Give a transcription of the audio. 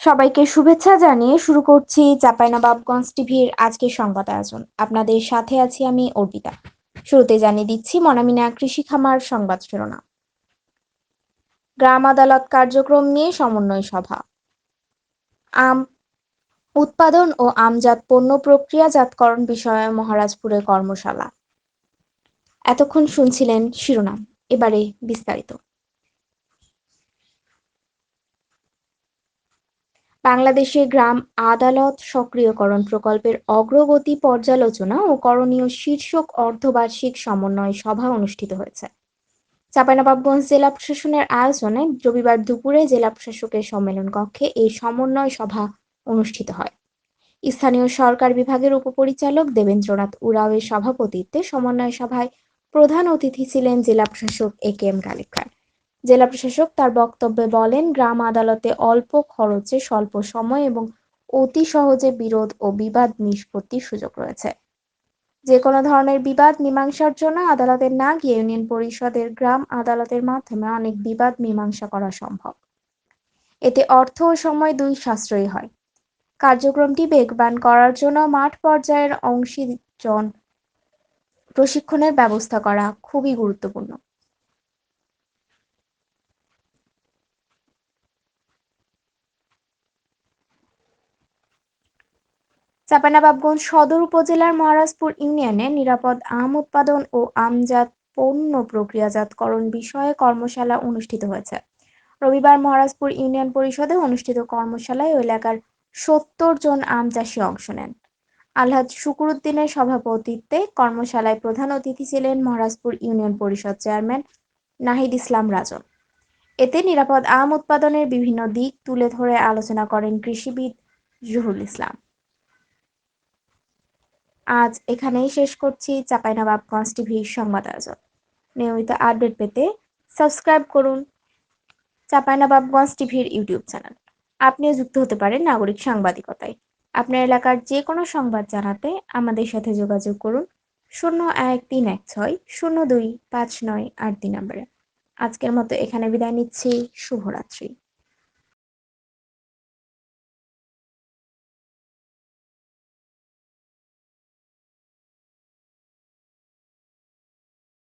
সবাইকে শুভেচ্ছা জানিয়ে শুরু করছি চাঁপাইনবাবগঞ্জ টিভির আজকের সংবাদ আয়োজন। আপনাদের সাথে আছি আমি অর্পিতা। শুরুতে জানিয়ে দিচ্ছি, মনামিনা কৃষি খামার সংবাদ শিরোনাম। গ্রাম আদালত কার্যক্রম নিয়ে সমন্বয় সভা। আম উৎপাদন ও আমজাত পণ্য প্রক্রিয়াজাতকরণ বিষয়ে মহারাজপুরে কর্মশালা। এতক্ষণ শুনছিলেন শিরোনাম। এবারে বিস্তারিত। বাংলাদেশে গ্রাম আদালত সক্রিয়করণ প্রকল্পের অগ্রগতি পর্যালোচনা ও করণীয় শীর্ষক অর্ধবার্ষিক সমন্বয় সভা অনুষ্ঠিত হয়েছে। চাঁপাইনবাবগঞ্জ জেলা প্রশাসনের আয়োজনে রবিবার দুপুরে জেলা প্রশাসকের সম্মেলন কক্ষে এই সমন্বয় সভা অনুষ্ঠিত হয়। স্থানীয় সরকার বিভাগের উপপরিচালক দেবেন্দ্রনাথ উরাওয়ের সভাপতিত্বে সমন্বয় সভায় প্রধান অতিথি ছিলেন জেলা প্রশাসক এ কে এম খান জেলা প্রশাসক তার বক্তব্যে বলেন, গ্রাম আদালতে অল্প খরচে স্বল্প সময় এবং অতি সহজে বিরোধ ও বিবাদ নিষ্পত্তির সুযোগ রয়েছে। যে কোনো ধরনের বিবাদ, মীমাংসার জন্য আদালতে না গিয়ে ইউনিয়ন পরিষদের গ্রাম আদালতের মাধ্যমে অনেক বিবাদ মীমাংসা করা সম্ভব। এতে অর্থ ও সময় দুই সাশ্রয়ী হয়। কার্যক্রমটি বেগবান করার জন্য মাঠ পর্যায়ের অংশীজন প্রশিক্ষণের ব্যবস্থা করা খুবই গুরুত্বপূর্ণ। চাঁপাইনবাবগঞ্জ সদর উপজেলার মহারাজপুর ইউনিয়নে নিরাপদ আম উৎপাদন ও আমজাত পণ্য প্রক্রিয়াজাতকরণ বিষয়ে কর্মশালা অনুষ্ঠিত হয়েছে। রবিবার মহারাজপুর ইউনিয়ন পরিষদে অনুষ্ঠিত কর্মশালায় এলাকার সত্তর জন আম চাষি অংশ নেন। আলহাজ শুকুরুদ্দিনের সভাপতিত্বে কর্মশালায় প্রধান অতিথি ছিলেন মহারাজপুর ইউনিয়ন পরিষদ চেয়ারম্যান নাহিদ ইসলাম রাজন। এতে নিরাপদ আম উৎপাদনের বিভিন্ন দিক তুলে ধরে আলোচনা করেন কৃষিবিদ জহুরুল ইসলাম। আজ এখানেই শেষ করছি চাঁপাইনবাবগঞ্জ টিভির সংবাদ আয়োজন। নিয়মিত আপডেট পেতে সাবস্ক্রাইব করুন চাঁপাইনবাবগঞ্জ টিভির ইউটিউব চ্যানেল। আপনিও যুক্ত হতে পারেন নাগরিক সাংবাদিকতায়। আপনার এলাকার যে কোনো সংবাদ জানাতে আমাদের সাথে যোগাযোগ করুন শূন্য এক তিন এক ছয় শূন্য দুই পাঁচ নয় আট তিন নম্বরে। আজকের মতো এখানে বিদায় নিচ্ছি। শুভরাত্রি।